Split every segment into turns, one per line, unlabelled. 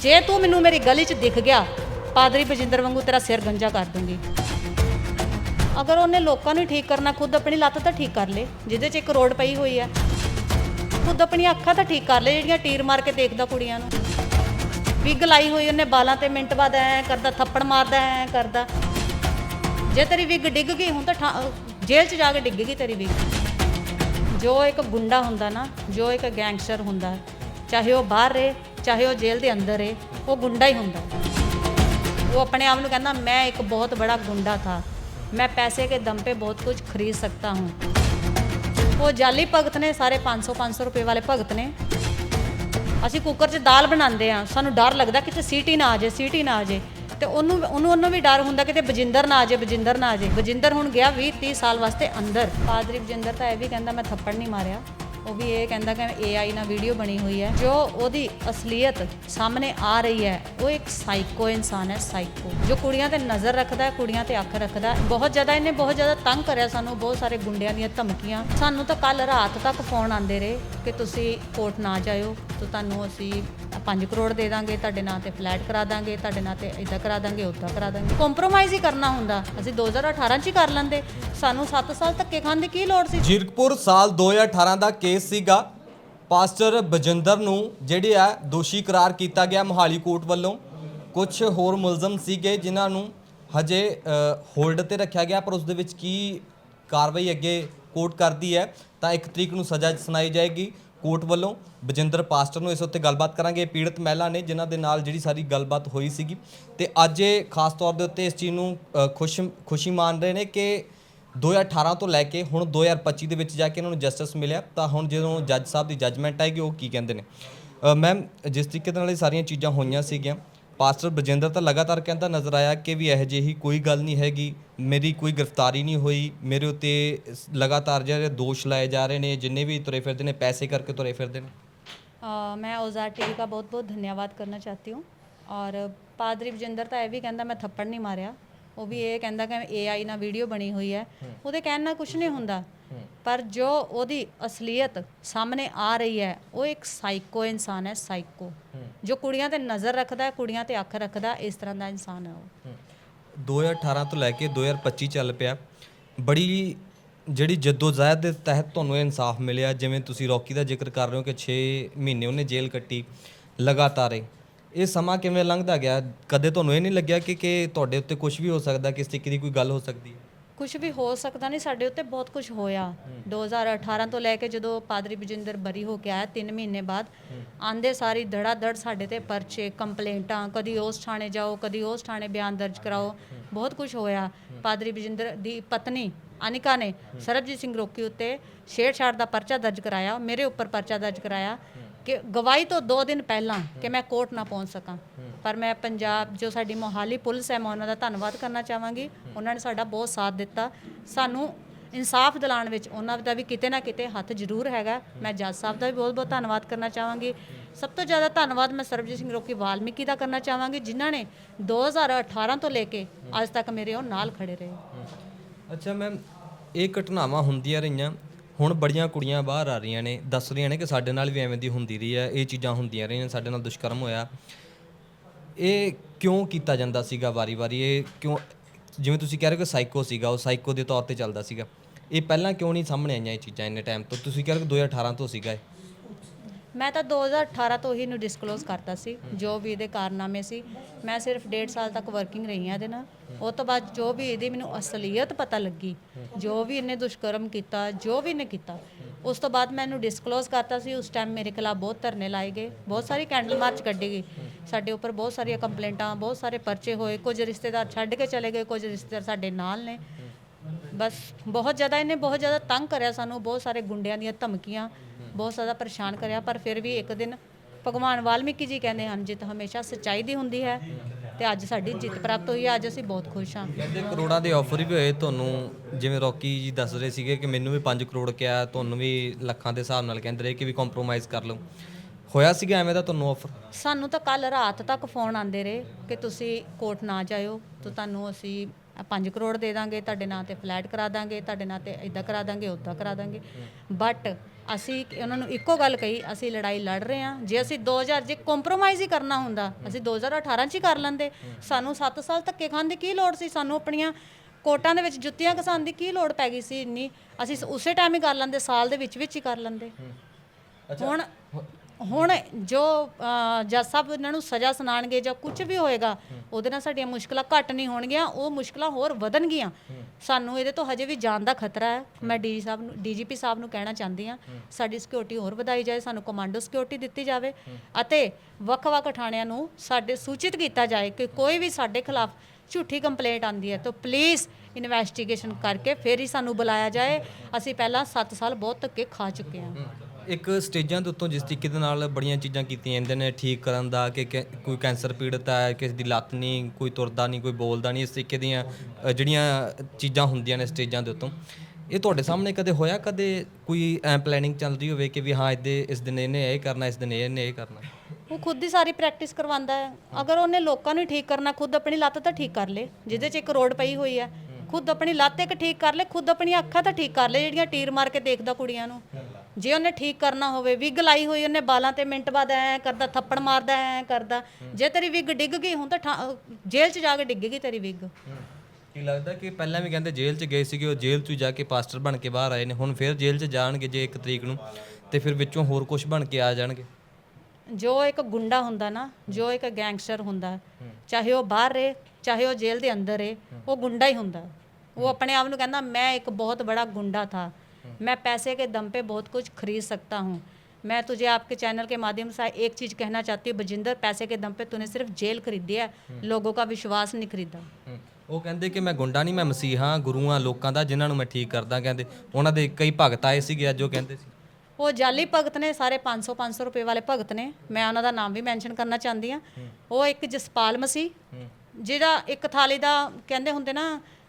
ਜੇ ਤੂੰ ਮੈਨੂੰ ਮੇਰੀ ਗਲੀ 'ਚ ਦਿਖ ਗਿਆ, ਪਾਦਰੀ ਬਜਿੰਦਰ ਵਾਂਗੂ ਤੇਰਾ ਸਿਰ ਗੰਜਾ ਕਰ ਦੂੰਗੀ। ਅਗਰ ਉਹਨੇ ਲੋਕਾਂ ਨੂੰ ਠੀਕ ਕਰਨਾ, ਖੁਦ ਆਪਣੀ ਲੱਤ ਤਾਂ ਠੀਕ ਕਰ ਲੇ, ਜਿਹਦੇ 'ਚ ਇੱਕ ਰੋਡ ਪਈ ਹੋਈ ਹੈ ਖੁਦ ਆਪਣੀਆਂ ਅੱਖਾਂ ਤਾਂ ਠੀਕ ਕਰ ਲੈ, ਜਿਹੜੀਆਂ ਟੀਰ ਮਾਰ ਕੇ ਦੇਖਦਾ ਕੁੜੀਆਂ ਨੂੰ। ਵਿਗ ਲਾਈ ਹੋਈ ਉਹਨੇ ਬਾਲਾਂ ਤੇ ਮਿੰਟ ਬਾਅਦ ਐ ਕਰਦਾ, ਥੱਪੜ ਮਾਰਦਾ, ਐ ਕਰਦਾ। ਜੇ ਤੇਰੀ ਵਿਗ ਡਿੱਗ ਗਈ, ਹੁਣ ਤਾਂ ਠਾ- ਅਹ ਜੇਲ੍ਹ 'ਚ ਜਾ ਕੇ ਡਿੱਗੇਗੀ ਤੇਰੀ ਵਿਗ। ਜੋ ਇੱਕ ਗੁੰਡਾ ਹੁੰਦਾ ਨਾ, ਜੋ ਇੱਕ ਗੈਂਗਸਟਰ ਹੁੰਦਾ ਚਾਹੇ ਉਹ ਬਾਹਰ ਰਹੇ, ਚਾਹੇ ਉਹ ਜੇਲ੍ਹ ਦੇ ਅੰਦਰ ਰਹੇ, ਉਹ ਗੁੰਡਾ ਹੀ ਹੁੰਦਾ। ਉਹ ਆਪਣੇ ਆਪ ਨੂੰ ਕਹਿੰਦਾ, ਮੈਂ ਇੱਕ ਬਹੁਤ ਬੜਾ ਗੁੰਡਾ ਥਾ। ਮੈਂ ਪੈਸੇ ਕੇ ਦਮ पे ਬਹੁਤ ਕੁਝ ਖਰੀਦ ਸਕਦਾ ਹਾਂ। ਉਹ ਜਾਲੀ ਭਗਤ ਨੇ, ਸਾਰੇ 500 500 ਰੁਪਏ ਵਾਲੇ ਭਗਤ ਨੇ। ਅਸੀਂ ਕੁੱਕਰ 'ਚ ਦਾਲ ਬਣਾਉਂਦੇ ਆ ਸਾਨੂੰ ਡਰ ਲੱਗਦਾ ਕਿਤੇ ਸੀਟੀ ਨਾ ਆ ਜਾਏ, ਸੀਟੀ ਨਾ ਆ ਜਾਏ। ਤੇ ਉਹਨੂੰ ਉਹਨੂੰ ਉਹਨੂੰ ਵੀ ਡਰ ਹੁੰਦਾ ਕਿਤੇ ਬਜਿੰਦਰ ਨਾ ਆ ਜਾਏ, ਬਜਿੰਦਰ ਨਾ ਆ ਜਾਏ। ਬਜਿੰਦਰ ਹੁਣ ਗਿਆ 20 30 ਸਾਲ ਵਾਸਤੇ ਅੰਦਰ। ਪਾਦਰੀ ਬਜਿੰਦਰ ਤਾਂ ਇਹ ਵੀ ਕਹਿੰਦਾ, ਮੈਂ ਥੱਪੜ ਨਹੀਂ ਮਾਰਿਆ। ਉਹ ਵੀ ਇਹ ਕਹਿੰਦਾ ਕਿ AI ਨਾਲ ਵੀਡੀਓ ਬਣੀ ਹੋਈ ਹੈ, ਜੋ ਉਹਦੀ ਅਸਲੀਅਤ ਸਾਹਮਣੇ ਆ ਰਹੀ ਹੈ। ਉਹ ਇੱਕ ਸਾਈਕੋ ਇਨਸਾਨ ਹੈ ਸਾਈਕੋ ਜੋ ਕੁੜੀਆਂ ਤੇ ਨਜ਼ਰ ਰੱਖਦਾ ਹੈ, ਕੁੜੀਆਂ ਤੇ ਅੱਖ ਰੱਖਦਾ ਬਹੁਤ ਜ਼ਿਆਦਾ ਇਹਨੇ ਬਹੁਤ ਜ਼ਿਆਦਾ ਤੰਗ ਕਰਿਆ ਸਾਨੂੰ, ਬਹੁਤ ਸਾਰੇ ਗੁੰਡਿਆਂ ਦੀਆਂ ਧਮਕੀਆਂ। ਸਾਨੂੰ ਤਾਂ ਕੱਲ ਰਾਤ ਤੱਕ ਫੋਨ ਆਉਂਦੇ ਰਹੇ ਕਿ ਤੁਸੀਂ ਕੋਰਟ ਨਾ ਜਾਇਓ, ਤਾਂ ਤੁਹਾਨੂੰ ਅਸੀਂ 5 ਕਰੋੜ ਦੇ ਦਾਂਗੇ, ਤੁਹਾਡੇ ਨਾਂ ਤੇ ਫਲੈਟ ਕਰਾ ਦਾਂਗੇ, ਤੁਹਾਡੇ ਨਾਂ ਤੇ ਇਦਾਂ ਕਰਾ ਦਾਂਗੇ ਉਦਾਂ ਕਰਾ ਦਾਂਗੇ। ਕੰਪਰੋਮਾਈਜ਼ ਹੀ ਕਰਨਾ ਹੁੰਦਾ। ਅਸੀਂ 2018 ਚ ਹੀ ਕਰ ਲੈਂਦੇ। ਸਾਨੂੰ 7 ਸਾਲ ਧੱਕੇ ਖਾਣ ਦੀ ਕੀ ਲੋੜ ਸੀ?
ਜੀਰਕਪੁਰ ਸਾਲ 2018 ਦਾ ਕੇਸ ਸੀਗਾ। ਪਾਸਟਰ ਬਜਿੰਦਰ ਨੂੰ ਜਿਹੜੇ ਆ ਦੋਸ਼ੀ ਕਰਾਰ ਕੀਤਾ ਗਿਆ ਮੋਹਾਲੀ ਕੋਰਟ ਵੱਲੋਂ। ਕੁਝ ਹੋਰ ਮੁਲਜ਼ਮ ਸੀਗੇ ਜਿਨ੍ਹਾਂ ਨੂੰ ਹਜੇ ਹੋਲਡ ਤੇ ਰੱਖਿਆ ਗਿਆ, ਪਰ ਉਸ ਦੇ ਵਿੱਚ ਕੀ ਕਾਰਵਾਈ ਅੱਗੇ ਕੋਰਟ ਕਰਦੀ ਹੈ, ਤਾਂ ਇੱਕ ਤਰੀਕ ਨੂੰ ਸਜ਼ਾ ਸੁਣਾਈ ਜਾਏਗੀ ਕੋਰਟ ਵੱਲੋਂ। ਬਜਿੰਦਰ ਪਾਸਟਰ ਨੂੰ ਇਸ ਉੱਤੇ ਗੱਲਬਾਤ ਕਰਾਂਗੇ। ਪੀੜਤ ਮਹਿਲਾ ਨੇ, ਜਿਨ੍ਹਾਂ ਦੇ ਨਾਲ ਜਿਹੜੀ ਸਾਰੀ ਗੱਲਬਾਤ ਹੋਈ ਸੀਗੀ। ਤੇ ਅੱਜ ਇਹ ਖਾਸ ਤੌਰ ਦੇ ਉੱਤੇ ਇਸ ਚੀਜ਼ ਨੂੰ ਖੁਸ਼, ਖੁਸ਼ੀ ਮਾਣ ਰਹੇ ਨੇ ਕਿ 2018 ਤੋਂ ਲੈ ਕੇ ਹੁਣ 2025 ਦੇ ਵਿੱਚ ਜਾ ਕੇ ਇਹਨਾਂ ਨੂੰ ਜਸਟਿਸ ਮਿਲਿਆ, ਤਾਂ ਹੁਣ ਜਦੋਂ ਜੱਜ ਸਾਹਿਬ ਦੀ ਜੱਜਮੈਂਟ ਆਏਗੀ, ਉਹ ਕੀ ਕਹਿੰਦੇ ਨੇ? ਮੈਮ ਜਿਸ ਤਰੀਕੇ ਨਾਲ ਇਹ ਸਾਰੀਆਂ ਚੀਜ਼ਾਂ ਹੋਈਆਂ ਸੀਗੀਆਂ ਪਾਸਟਰ ਬਜਿੰਦਰ ਤਾਂ ਲਗਾਤਾਰ ਕਹਿੰਦਾ ਨਜ਼ਰ ਆਇਆ ਕਿ ਵੀ ਇਹ ਜਿਹੀ ਕੋਈ ਗੱਲ ਨਹੀਂ ਹੈਗੀ, ਮੇਰੀ ਕੋਈ ਗ੍ਰਿਫਤਾਰੀ ਨਹੀਂ ਹੋਈ, ਮੇਰੇ ਉੱਤੇ ਲਗਾਤਾਰ ਜਿਹੜੇ ਦੋਸ਼ ਲਾਏ ਜਾ ਰਹੇ ਨੇ, ਜਿੰਨੇ ਵੀ ਤੁਰੇ ਫਿਰਦੇ ਨੇ, ਪੈਸੇ ਕਰਕੇ ਤੁਰੇ ਫਿਰਦੇ ਨੇ।
ਮੈਂ ਔਜ਼ਾਰ ਟੀਵੀ ਦਾ ਬਹੁਤ ਬਹੁਤ ਧੰਨਵਾਦ ਕਰਨਾ ਚਾਹਤੀ ਹਾਂ। ਔਰ ਪਾਦਰੀ ਬਜਿੰਦਰ ਤਾਂ ਇਹ ਵੀ ਕਹਿੰਦਾ ਮੈਂ ਥੱਪੜ ਨਹੀਂ ਮਾਰਿਆ। ਉਹ ਵੀ ਇਹ ਕਹਿੰਦਾ ਕਿ AI ਨਾਲ ਵੀਡੀਓ ਬਣੀ ਹੋਈ ਹੈ। ਉਹਦੇ ਕਹਿਣ ਨਾਲ ਕੁਝ ਨਹੀਂ ਹੁੰਦਾ। ਪਰ ਜੋ ਉਹਦੀ ਅਸਲੀਅਤ ਸਾਹਮਣੇ ਆ ਰਹੀ ਹੈ ਉਹ ਇੱਕ ਸਾਈਕੋ ਇਨਸਾਨ ਹੈ ਸਾਈਕੋ ਜੋ ਕੁੜੀਆਂ ਤੇ ਨਜ਼ਰ ਰੱਖਦਾ ਹੈ ਕੁੜੀਆਂ ਤੇ ਅੱਖ ਰੱਖਦਾ ਇਸ ਤਰ੍ਹਾਂ ਦਾ ਇਨਸਾਨ ਹੈ ਉਹ।
2018 ਤੋਂ ਲੈ ਕੇ 2025 ਚੱਲ ਪਿਆ। ਬੜੀ ਜਿਹੜੀ ਜਦੋਜਹਿਦ ਦੇ ਤਹਿਤ ਤੁਹਾਨੂੰ ਇਨਸਾਫ ਮਿਲਿਆ ਜਿਵੇਂ ਤੁਸੀਂ ਰੌਕੀ ਦਾ ਜ਼ਿਕਰ ਕਰ ਰਹੇ ਹੋ ਕਿ 6 ਮਹੀਨੇ ਉਹਨੇ ਜੇਲ੍ਹ ਕੱਟੀ ਲਗਾਤਾਰ। ਇਹ ਸਮਾਂ ਕਿਵੇਂ ਲੰਘਦਾ ਗਿਆ? ਕਦੇ ਤੁਹਾਨੂੰ ਇਹ ਨਹੀਂ ਲੱਗਿਆ ਕਿ ਕਿ ਤੁਹਾਡੇ ਉੱਤੇ ਕੁਝ ਵੀ ਹੋ ਸਕਦਾ ਕਿਸ ਤਰੀਕੇ ਦੀ ਕੋਈ ਗੱਲ ਹੋ ਸਕਦੀ? ਹੈ
ਕੁਝ ਵੀ ਹੋ ਸਕਦਾ ਨਹੀਂ ਸਾਡੇ ਉੱਤੇ ਬਹੁਤ ਕੁਝ ਹੋਇਆ। 2018 ਤੋਂ ਲੈ ਕੇ ਜਦੋਂ ਪਾਦਰੀ ਬਜਿੰਦਰ ਬਰੀ ਹੋ ਕੇ ਆਇਆ 3 ਮਹੀਨੇ ਬਾਅਦ ਆਂਦੇ ਸਾਰੀ ਧੜਾ ਧੜ ਸਾਡੇ ਤੇ ਪਰਚੇ ਕੰਪਲੇਂਟਾਂ ਕਦੀ ਉਸ ਥਾਣੇ ਜਾਓ ਕਦੀ ਉਸ ਥਾਣੇ ਬਿਆਨ ਦਰਜ ਕਰਾਓ ਬਹੁਤ ਕੁਝ ਹੋਇਆ। ਪਾਦਰੀ ਬਜਿੰਦਰ ਦੀ ਪਤਨੀ ਅਨਿਕਾ ਨੇ ਸਰਬਜੀਤ ਸਿੰਘ ਰੋਕੀ ਉੱਤੇ ਛੇੜਛਾੜ ਦਾ ਪਰਚਾ ਦਰਜ ਕਰਾਇਆ ਮੇਰੇ ਉੱਪਰ ਪਰਚਾ ਦਰਜ ਕਰਾਇਆ। ਕਿ ਗਵਾਹੀ ਤੋਂ 2 ਦਿਨ ਪਹਿਲਾਂ ਕਿ ਮੈਂ ਕੋਰਟ ਨਾ ਪਹੁੰਚ ਸਕਾਂ। ਪਰ ਮੈਂ ਪੰਜਾਬ, ਜੋ ਸਾਡੀ ਮੋਹਾਲੀ ਪੁਲਿਸ ਹੈ, ਮੈਂ ਉਹਨਾਂ ਦਾ ਧੰਨਵਾਦ ਕਰਨਾ ਚਾਹਾਂਗੀ। ਉਹਨਾਂ ਨੇ ਸਾਡਾ ਬਹੁਤ ਸਾਥ ਦਿੱਤਾ। ਸਾਨੂੰ ਇਨਸਾਫ ਦਿਲਾਉਣ ਵਿੱਚ ਉਹਨਾਂ ਦਾ ਵੀ ਕਿਤੇ ਨਾ ਕਿਤੇ ਹੱਥ ਜ਼ਰੂਰ ਹੈਗਾ। ਮੈਂ ਜੱਜ ਸਾਹਿਬ ਦਾ ਵੀ ਬਹੁਤ ਬਹੁਤ ਧੰਨਵਾਦ ਕਰਨਾ ਚਾਹਾਂਗੀ। ਸਭ ਤੋਂ ਜ਼ਿਆਦਾ ਧੰਨਵਾਦ ਮੈਂ ਸਰਬਜੀਤ ਸਿੰਘ ਰੋਕੀ ਵਾਲਮੀਕੀ ਦਾ ਕਰਨਾ ਚਾਹਾਂਗੀ, ਜਿਨ੍ਹਾਂ ਨੇ 2018 ਤੋਂ ਲੈ ਕੇ ਅੱਜ ਤੱਕ ਮੇਰੇ ਉਹ ਨਾਲ ਖੜੇ ਰਹੇ।
ਅੱਛਾ ਮੈਮ, ਇਹ ਘਟਨਾਵਾਂ ਹੁੰਦੀਆਂ ਰਹੀਆਂ। ਹੁਣ ਬੜੀਆਂ ਕੁੜੀਆਂ ਬਾਹਰ ਆ ਰਹੀਆਂ ਨੇ ਦੱਸ ਰਹੀਆਂ ਨੇ ਕਿ ਸਾਡੇ ਨਾਲ ਵੀ ਐਵੇਂ ਦੀ ਹੁੰਦੀ ਰਹੀ ਹੈ, ਇਹ ਚੀਜ਼ਾਂ ਹੁੰਦੀਆਂ ਰਹੀਆਂ, ਸਾਡੇ ਨਾਲ ਦੁਸ਼ਕਰਮ ਹੋਇਆ। ਇਹ ਕਿਉਂ ਕੀਤਾ ਜਾਂਦਾ ਸੀਗਾ ਵਾਰੀ-ਵਾਰੀ? ਇਹ ਕਿਉਂ, ਜਿਵੇਂ ਤੁਸੀਂ ਕਹਿ ਰਹੇ ਹੋ ਕਿ ਸਾਈਕੋ ਸੀਗਾ, ਉਹ ਸਾਈਕੋ ਦੇ ਤੌਰ ਤੇ ਚੱਲਦਾ ਸੀਗਾ। ਇਹ ਪਹਿਲਾਂ ਕਿਉਂ ਨਹੀਂ ਸਾਹਮਣੇ ਆਈਆਂ ਇਹ ਚੀਜ਼ਾਂ ਇੰਨੇ ਟਾਈਮ ਤੋਂ? ਤੁਸੀਂ ਕਹਿ ਰਹੇ ਹੋ ਕਿ 2018 ਤੋਂ ਸੀਗਾ ਇਹ।
ਮੈਂ ਤਾਂ 2018 ਤੋਂ ਹੀ ਨੂੰ ਡਿਸਕਲੋਜ਼ ਕਰਤਾ ਸੀ, ਜੋ ਵੀ ਇਹਦੇ ਕਾਰਨਾਮੇ ਸੀ। ਮੈਂ ਸਿਰਫ 1.5 ਸਾਲ ਤੱਕ ਵਰਕਿੰਗ ਰਹੀ ਹਾਂ ਇਹਦੇ ਨਾਲ। ਉਹ ਤੋਂ ਬਾਅਦ ਜੋ ਵੀ ਇਹਦੀ ਮੈਨੂੰ ਅਸਲੀਅਤ ਪਤਾ ਲੱਗੀ, ਜੋ ਵੀ ਇਹਨੇ ਦੁਸ਼ਕਰਮ ਕੀਤਾ, ਜੋ ਵੀ ਇਹਨੇ ਕੀਤਾ, ਉਸ ਤੋਂ ਬਾਅਦ ਮੈਂ ਇਹਨੂੰ ਡਿਸਕਲੋਜ਼ ਕਰਤਾ ਸੀ। ਉਸ ਟਾਈਮ ਮੇਰੇ ਖਿਲਾਫ ਬਹੁਤ ਧਰਨੇ ਲਾਏ ਗਏ, ਬਹੁਤ ਸਾਰੀ ਕੈਂਡਲ ਮਾਰਚ ਕੱਢੀ ਗਈ। ਸਾਡੇ ਉੱਪਰ ਬਹੁਤ ਸਾਰੀਆਂ ਕੰਪਲੇਂਟਾਂ ਬਹੁਤ ਸਾਰੇ ਪਰਚੇ ਹੋਏ, ਕੁਝ ਰਿਸ਼ਤੇਦਾਰ ਛੱਡ ਕੇ ਚਲੇ ਗਏ, ਕੁਝ ਰਿਸ਼ਤੇਦਾਰ ਸਾਡੇ ਨਾਲ ਨੇ। ਬਸ ਬਹੁਤ ਜ਼ਿਆਦਾ ਇਹਨੇ ਬਹੁਤ ਜ਼ਿਆਦਾ ਤੰਗ ਕਰਿਆ ਸਾਨੂੰ ਬਹੁਤ ਸਾਰੇ ਗੁੰਡਿਆਂ ਦੀਆਂ ਧਮਕੀਆਂ ਬਹੁਤ ਜ਼ਿਆਦਾ ਪਰੇਸ਼ਾਨ ਕਰਿਆ ਪਰ ਫਿਰ ਵੀ ਇੱਕ ਦਿਨ ਭਗਵਾਨ ਵਾਲਮੀਕੀ ਜੀ ਕਹਿੰਦੇ ਹਨ ਜਿੱਤ ਹਮੇਸ਼ਾ ਸੱਚਾਈ ਦੀ ਹੁੰਦੀ ਹੈ ਤੇ ਅੱਜ ਸਾਡੀ ਜਿੱਤ ਪ੍ਰਾਪਤ ਹੋਈ ਹੈ ਅੱਜ ਅਸੀਂ ਬਹੁਤ ਖੁਸ਼ ਹਾਂ।
ਕਹਿੰਦੇ ਕਰੋੜਾਂ ਦੇ ਆਫਰ ਵੀ ਹੋਏ ਤੁਹਾਨੂੰ ਜਿਵੇਂ ਰੌਕੀ ਜੀ ਦੱਸ ਰਹੇ ਸੀਗੇ ਕਿ ਮੈਨੂੰ ਵੀ 5 ਕਰੋੜ ਕਿਹਾ ਤੁਹਾਨੂੰ ਵੀ ਲੱਖਾਂ ਦੇ ਹਿਸਾਬ ਨਾਲ ਕਹਿੰਦੇ ਰਹੇ ਕਿ ਵੀ ਕੰਪਰੋਮਾਈਜ਼ ਕਰ ਲਓ। ਹੋਇਆ ਸੀਗਾ ਐਵੇਂ ਦਾ ਤੁਹਾਨੂੰ ਆਫਰ
ਸਾਨੂੰ ਤਾਂ ਕੱਲ ਰਾਤ ਤੱਕ ਫੋਨ ਆਉਂਦੇ ਰਹੇ ਕਿ ਤੁਸੀਂ ਕੋਰਟ ਨਾ ਜਾਇਓ ਤਾਂ ਤੁਹਾਨੂੰ ਅਸੀਂ 5 ਕਰੋੜ ਦੇ ਦਾਂਗੇ ਤੁਹਾਡੇ ਨਾਂ ਤੇ ਫਲੈਟ ਕਰਾ ਦਾਂਗੇ ਤੁਹਾਡੇ ਨਾਂ ਤੇ ਇਦਾਂ ਕਰਾ ਦਾਂਗੇ ਉਦਾਂ ਕਰਾ ਦਾਂਗੇ। ਬਟ ਅਸੀਂ ਉਹਨਾਂ ਨੂੰ ਇੱਕੋ ਗੱਲ ਕਹੀ ਅਸੀਂ ਲੜਾਈ ਲੜ ਰਹੇ ਹਾਂ। ਜੇ ਅਸੀਂ 2000 ਜੇ ਕੰਪਰੋਮਾਈਜ਼ ਹੀ ਕਰਨਾ ਹੁੰਦਾ ਅਸੀਂ 2018 ਚ ਹੀ ਕਰ ਲੈਂਦੇ। ਸਾਨੂੰ 7 ਸਾਲ ਧੱਕੇ ਖਾਣ ਦੀ ਕੀ ਲੋੜ ਸੀ? ਸਾਨੂੰ ਆਪਣੀਆਂ ਕੋਟਾਂ ਦੇ ਵਿੱਚ ਜੁੱਤੀਆਂ ਘਸਾਉਣ ਦੀ ਕੀ ਲੋੜ ਪੈ ਗਈ ਸੀ? ਇੰਨੀ ਅਸੀਂ ਉਸੇ ਟਾਈਮ ਹੀ ਕਰ ਲੈਂਦੇ ਸਾਲ ਦੇ ਵਿੱਚ ਵਿੱਚ ਹੀ ਕਰ ਲੈਂਦੇ। ਹੁਣ ਹੁਣ ਜੋ ਅਹ, ਜੱਜ ਸਾਹਿਬ ਇਹਨਾਂ ਨੂੰ ਸਜ਼ਾ ਸੁਣਾਣਗੇ ਜਾਂ ਕੁਝ ਵੀ ਹੋਏਗਾ ਉਹਦੇ ਨਾਲ ਸਾਡੀਆਂ ਮੁਸ਼ਕਲਾਂ ਘੱਟ ਨਹੀਂ ਹੋਣਗੀਆਂ ਉਹ ਮੁਸ਼ਕਲਾਂ ਹੋਰ ਵਧਣਗੀਆਂ। ਸਾਨੂੰ ਇਹਦੇ ਤੋਂ ਹਜੇ ਵੀ ਜਾਨ ਦਾ ਖਤਰਾ ਹੈ। ਮੈਂ ਡੀ ਸਾਹਿਬ ਨੂੰ ਡੀਜੀਪੀ ਸਾਹਿਬ ਨੂੰ ਕਹਿਣਾ ਚਾਹੁੰਦੀ ਹਾਂ ਸਾਡੀ ਸਿਕਿਉਰਿਟੀ ਹੋਰ ਵਧਾਈ ਜਾਏ ਸਾਨੂੰ ਕਮਾਂਡੋ ਸਿਕਿਉਰਿਟੀ ਦਿੱਤੀ ਜਾਵੇ ਅਤੇ ਵੱਖ-ਵੱਖ ਥਾਣਿਆਂ ਨੂੰ ਸਾਡੇ ਸੂਚਿਤ ਕੀਤਾ ਜਾਏ ਕਿ ਕੋਈ ਵੀ ਸਾਡੇ ਖਿਲਾਫ ਝੂਠੀ ਕੰਪਲੇਂਟ ਆਂਦੀ ਹੈ ਤਾਂ ਪਲੀਜ਼ ਇਨਵੈਸਟੀਗੇਸ਼ਨ ਕਰਕੇ ਫਿਰ ਹੀ ਸਾਨੂੰ ਬੁਲਾਇਆ ਜਾਏ। ਅਸੀਂ ਪਹਿਲਾਂ 7 ਸਾਲ ਬਹੁਤ ਧੱਕੇ ਖਾ ਚੁੱਕੇ ਹਾਂ।
ਇੱਕ ਸਟੇਜਾਂ ਦੇ ਉੱਤੋਂ ਜਿਸ ਤਰੀਕੇ ਦੇ ਨਾਲ ਬੜੀਆਂ ਚੀਜ਼ਾਂ ਕੀਤੀਆਂ ਜਾਂਦੀਆਂ ਨੇ ਠੀਕ ਕਰਨ ਦਾ ਕਿ ਕਿ ਕੋਈ ਕੈਂਸਰ ਪੀੜਤ ਹੈ ਕਿਸੇ ਦੀ ਲੱਤ ਨਹੀਂ ਕੋਈ ਤੁਰਦਾ ਨਹੀਂ ਕੋਈ ਬੋਲਦਾ ਨਹੀਂ ਇਸ ਤਰੀਕੇ ਦੀਆਂ ਅ, ਜਿਹੜੀਆਂ ਚੀਜ਼ਾਂ ਹੁੰਦੀਆਂ ਨੇ ਸਟੇਜਾਂ ਦੇ ਉੱਤੋਂ। ਇਹ ਤੁਹਾਡੇ ਸਾਹਮਣੇ ਕਦੇ ਹੋਇਆ? ਕਦੇ ਕੋਈ ਐ ਪਲੈਨਿੰਗ ਚੱਲਦੀ ਹੋਵੇ ਕਿ ਵੀ ਹਾਂ ਇਹਦੇ ਇਸ ਦਿਨ ਇਹਨੇ ਇਹ ਕਰਨਾ ਇਸ ਦਿਨ ਇਹਨੇ ਇਹ ਕਰਨਾ?
ਉਹ ਖੁਦ ਹੀ ਸਾਰੀ ਪ੍ਰੈਕਟਿਸ ਕਰਵਾਉਂਦਾ ਹੈ। ਅਗਰ ਉਹਨੇ ਲੋਕਾਂ ਨੂੰ ਹੀ ਠੀਕ ਕਰਨਾ ਖੁਦ ਆਪਣੀ ਲੱਤ ਤਾਂ ਠੀਕ ਕਰ ਲੇ ਜਿਹਦੇ 'ਚ ਇੱਕ ਰੋਡ ਪਈ ਹੋਈ ਹੈ। ਖੁਦ ਆਪਣੀ ਲੱਤ ਇੱਕ ਠੀਕ ਕਰ ਲੇ ਖੁਦ ਆਪਣੀਆਂ ਅੱਖਾਂ ਤਾਂ ਠੀਕ ਕਰ ਲੇ ਜਿਹੜੀਆਂ ਟੀਰ ਮਾਰ ਕੇ ਦੇਖਦਾ ਕੁੜੀਆਂ ਨੂੰ। ਜੇ ਉਹਨੇ ਠੀਕ ਕਰਨਾ ਹੋਵੇ ਵਿਗ ਲਾਈ ਹੋਈ ਉਹਨੇ ਬਾਲਾਂ ਤੇ ਮਿੰਟ ਬਾਅਦ ਐ ਕਰਦਾ ਥੱਪੜ ਮਾਰਦਾ ਐ ਕਰਦਾ। ਜੇ ਤੇਰੀ ਵਿਗ ਡਿੱਗ ਗਈ ਹੁਣ ਤਾਂ ਜੇਲ੍ਹ 'ਚ ਜਾ ਕੇ ਡਿੱਗੇਗੀ ਤੇਰੀ ਵਿਗ।
ਕੀ ਲੱਗਦਾ ਕਿ ਪਹਿਲਾਂ ਵੀ ਕਹਿੰਦੇ ਜੇਲ੍ਹ 'ਚ ਗਏ ਸੀਗੇ ਉਹ ਜੇਲ੍ਹ 'ਚ ਜਾ ਕੇ ਪਾਸਟਰ ਬਣ ਕੇ ਬਾਹਰ ਆਏ ਨੇ ਹੁਣ ਫਿਰ ਜੇਲ੍ਹ 'ਚ ਜਾਣਗੇ ਜੇ ਇੱਕ ਤਰੀਕ ਨੂੰ ਤੇ ਫਿਰ ਵਿੱਚੋਂ ਹੋਰ ਕੁਝ ਬਣ ਕੇ ਆ ਜਾਣਗੇ?
ਜੋ ਇੱਕ ਗੁੰਡਾ ਹੁੰਦਾ ਨਾ ਜੋ ਇੱਕ ਗੈਂਗਸਟਰ ਹੁੰਦਾ ਚਾਹੇ ਉਹ ਬਾਹਰ ਰਹੇ ਚਾਹੇ ਉਹ ਜੇਲ੍ਹ ਦੇ ਅੰਦਰ ਰਹੇ ਉਹ ਗੁੰਡਾ ਹੀ ਹੁੰਦਾ ਉਹ ਆਪਣੇ ਆਪ ਨੂੰ ਕਹਿੰਦਾ ਮੈਂ ਇੱਕ ਬਹੁਤ बड़ा गुंडा था मैं पैसे के दम पे बहुत कुछ खरीद सकता हूँ मैं तुझे आपके चैनल के माध्यम से एक चीज़ कहना चाहती हूँ बजिंदर पैसे के दम पे तूने सिर्फ जेल खरीदी है लोगों का विश्वास नहीं खरीदा
ਉਹ ਕਹਿੰਦੇ ਕਿ ਮੈਂ ਗੁੰਡਾ ਨਹੀਂ ਮੈਂ ਮਸੀਹਾ ਗੁਰੂਆਂ ਲੋਕਾਂ ਦਾ ਜਿਨ੍ਹਾਂ ਨੂੰ ਮੈਂ ਠੀਕ ਕਰਦਾ ਕਹਿੰਦੇ ਉਹਨਾਂ ਦੇ ਕਈ ਭਗਤ ਆਏ ਸੀਗੇ ਅੱਜ ਉਹ ਕਹਿੰਦੇ ਸੀ
ਉਹ ਜਾਲੀ ਭਗਤ ਨੇ ਸਾਰੇ 500 500 ਰੁਪਏ ਵਾਲੇ ਭਗਤ ਨੇ ਮੈਂ ਉਹਨਾਂ ਦਾ ਨਾਮ ਵੀ ਮੈਂਸ਼ਨ ਕਰਨਾ ਚਾਹੁੰਦੀ ਆ ਉਹ ਇੱਕ ਜਸਪਾਲ ਮਸੀਹ ਜਿਹੜਾ ਇੱਕ ਥਾਲੀ ਦਾ ਕਹਿੰਦੇ ਹੁੰਦੇ ਨਾ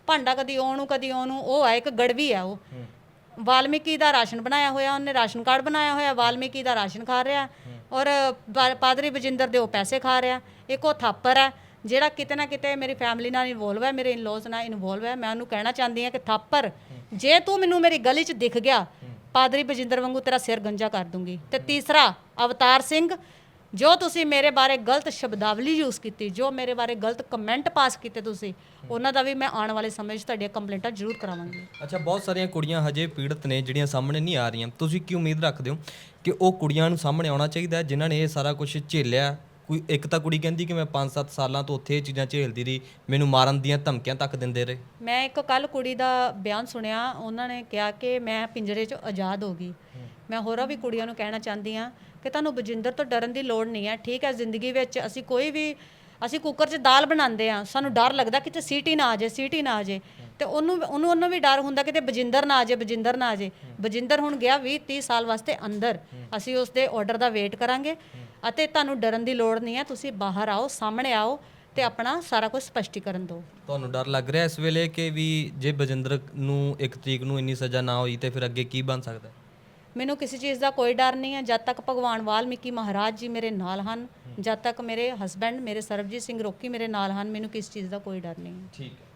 ਭਾਂਡਾ ਕਦੀ ਉਹਨੂੰ ਕਦੀ ਉਹਨੂੰ ਉਹ ਹੈ ਇੱਕ ਗੜਵੀ ਹੈ ਉਹ। ਵਾਲਮੀਕੀ ਦਾ ਰਾਸ਼ਨ ਬਣਾਇਆ ਹੋਇਆ ਉਹਨੇ ਰਾਸ਼ਨ ਕਾਰਡ ਬਣਾਇਆ ਹੋਇਆ ਵਾਲਮੀਕੀ ਦਾ ਰਾਸ਼ਨ ਖਾ ਰਿਹਾ। ਔਰ ਪਾਦਰੀ ਬਜਿੰਦਰ ਦੇ ਉਹ ਪੈਸੇ ਖਾ ਰਿਹਾ। ਇੱਕ ਉਹ ਥਾਪਰ ਹੈ ਜਿਹੜਾ ਕਿਤੇ ਨਾ ਕਿਤੇ ਮੇਰੀ ਫੈਮਿਲੀ ਨਾਲ ਇਨਵੋਲਵ ਹੈ ਮੇਰੇ ਇਨ-ਲॉज ਨਾਲ ਇਨਵੋਲਵ ਹੈ। ਮੈਂ ਉਹਨੂੰ ਕਹਿਣਾ ਚਾਹੁੰਦੀ ਹਾਂ ਕਿ ਥਾਪਰ ਜੇ ਤੂੰ ਮੈਨੂੰ ਮੇਰੀ ਗਲੀ 'ਚ ਦਿਖ ਗਿਆ ਪਾਦਰੀ ਬਜਿੰਦਰ ਵਾਂਗੂ ਤੇਰਾ ਸਿਰ ਗੰਜਾ ਕਰ ਦੂੰਗੀ। ਤੇ ਤੀਸਰਾ ਅਵਤਾਰ ਸਿੰਘ ਜੋ ਤੁਸੀਂ ਮੇਰੇ ਬਾਰੇ ਗਲਤ ਸ਼ਬਦਾਵਲੀ ਯੂਜ਼ ਕੀਤੀ ਜੋ ਮੇਰੇ ਬਾਰੇ ਗਲਤ ਕਮੈਂਟ ਪਾਸ ਕੀਤੇ ਤੁਸੀਂ ਉਹਨਾਂ ਦਾ ਵੀ ਮੈਂ ਆਉਣ ਵਾਲੇ ਸਮੇਂ 'ਚ ਤੁਹਾਡੀਆਂ ਕੰਪਲੇਂਟਾਂ ਜ਼ਰੂਰ ਕਰਾਵਾਂਗੀ।
ਅੱਛਾ ਬਹੁਤ ਸਾਰੀਆਂ ਕੁੜੀਆਂ ਹਜੇ ਪੀੜਤ ਨੇ ਜਿਹੜੀਆਂ ਸਾਹਮਣੇ ਨਹੀਂ ਆ ਰਹੀਆਂ। ਤੁਸੀਂ ਕੀ ਉਮੀਦ ਰੱਖਦੇ ਹੋ ਕਿ ਉਹ ਕੁੜੀਆਂ ਨੂੰ ਸਾਹਮਣੇ ਆਉਣਾ ਚਾਹੀਦਾ ਹੈ, ਜਿਨ੍ਹਾਂ ਨੇ ਇਹ ਸਾਰਾ ਕੁਝ ਝੇਲਿਆ? ਕੋਈ ਇੱਕ ਤਾਂ ਕੁੜੀ ਕਹਿੰਦੀ ਕਿ ਮੈਂ 5-7 ਸਾਲਾਂ ਤੋਂ ਉੱਥੇ ਇਹ ਚੀਜ਼ਾਂ ਝੇਲਦੀ ਰਹੀ, ਮੈਨੂੰ ਮਾਰਨ ਦੀਆਂ ਧਮਕੀਆਂ ਤੱਕ ਦਿੰਦੇ ਰਹੇ।
ਮੈਂ ਇੱਕ ਕੱਲ ਕੁੜੀ ਦਾ ਬਿਆਨ ਸੁਣਿਆ, ਉਹਨਾਂ ਨੇ ਕਿਹਾ ਕਿ ਮੈਂ ਪਿੰਜਰੇ 'ਚੋਂ ਆਜ਼ਾਦ ਹੋ ਗਈ। ਮੈਂ ਹੋਰਾਂ ਵੀ ਕੁੜੀਆਂ ਨੂੰ ਕਹਿਣਾ ਚਾਹੁੰਦੀ ਹਾਂ ਕਿ ਤੁਹਾਨੂੰ ਬਜਿੰਦਰ ਤੋਂ ਡਰਨ ਦੀ ਲੋੜ ਨਹੀਂ ਹੈ, ਠੀਕ ਹੈ, ਜ਼ਿੰਦਗੀ ਵਿੱਚ ਅਸੀਂ ਕੋਈ ਵੀ, ਅਸੀਂ ਕੁੱਕਰ 'ਚ ਦਾਲ ਬਣਾਉਂਦੇ ਆ ਸਾਨੂੰ ਡਰ ਲੱਗਦਾ ਕਿਤੇ ਸੀਟੀ ਨਾ ਆ ਜਾਏ, ਸੀਟੀ ਨਾ ਆ ਜਾਏ। ਤੇ ਉਹਨੂੰ ਉਹਨੂੰ ਉਹਨੂੰ ਵੀ ਡਰ ਹੁੰਦਾ ਕਿਤੇ ਬਜਿੰਦਰ ਨਾ ਆ ਜਾਏ, ਬਜਿੰਦਰ ਨਾ ਆ ਜਾਏ। ਬਜਿੰਦਰ ਹੁਣ ਗਿਆ 20 30 ਸਾਲ ਵਾਸਤੇ ਅੰਦਰ। ਅਸੀਂ ਉਸ ਦੇ ਆਰਡਰ ਦਾ ਵੇਟ ਕਰਾਂਗੇ। ਅਤੇ ਤੁਹਾਨੂੰ ਡਰਨ ਦੀ ਲੋੜ ਨਹੀਂ ਹੈ ਤੁਸੀਂ ਬਾਹਰ ਆਓ ਸਾਹਮਣੇ ਆਓ ਤੇ ਆਪਣਾ ਸਾਰਾ ਕੁਝ ਸਪਸ਼ਟੀਕਰਨ ਦਿਓ।
ਤੁਹਾਨੂੰ ਡਰ ਲੱਗ ਰਿਹਾ ਇਸ ਵੇਲੇ ਕਿ ਵੀ ਜੇ ਬਜਿੰਦਰ ਨੂੰ ਇੱਕ ਤਰੀਕ ਨੂੰ ਇੰਨੀ ਸਜ਼ਾ ਨਾ ਹੋਈ ਤੇ ਫਿਰ ਅੱਗੇ ਕੀ ਬਣ ਸਕਦਾ? ਹੈ?
ਮੈਨੂੰ ਕਿਸੇ ਚੀਜ਼ ਦਾ ਕੋਈ ਡਰ ਨਹੀਂ ਹੈ। ਜਦ ਤੱਕ ਭਗਵਾਨ ਵਾਲਮੀਕੀ ਮਹਾਰਾਜ ਜੀ ਮੇਰੇ ਨਾਲ ਹਨ ਜਦ ਤੱਕ ਮੇਰੇ ਹਸਬੰਡ ਮੇਰੇ ਸਰਬਜੀਤ ਸਿੰਘ ਰੋਕੀ ਮੇਰੇ ਨਾਲ ਹਨ ਮੈਨੂੰ ਕਿਸ ਚੀਜ਼ ਦਾ ਕੋਈ ਡਰ ਨਹੀਂ ਹੈ।
ਠੀਕ ਹੈ।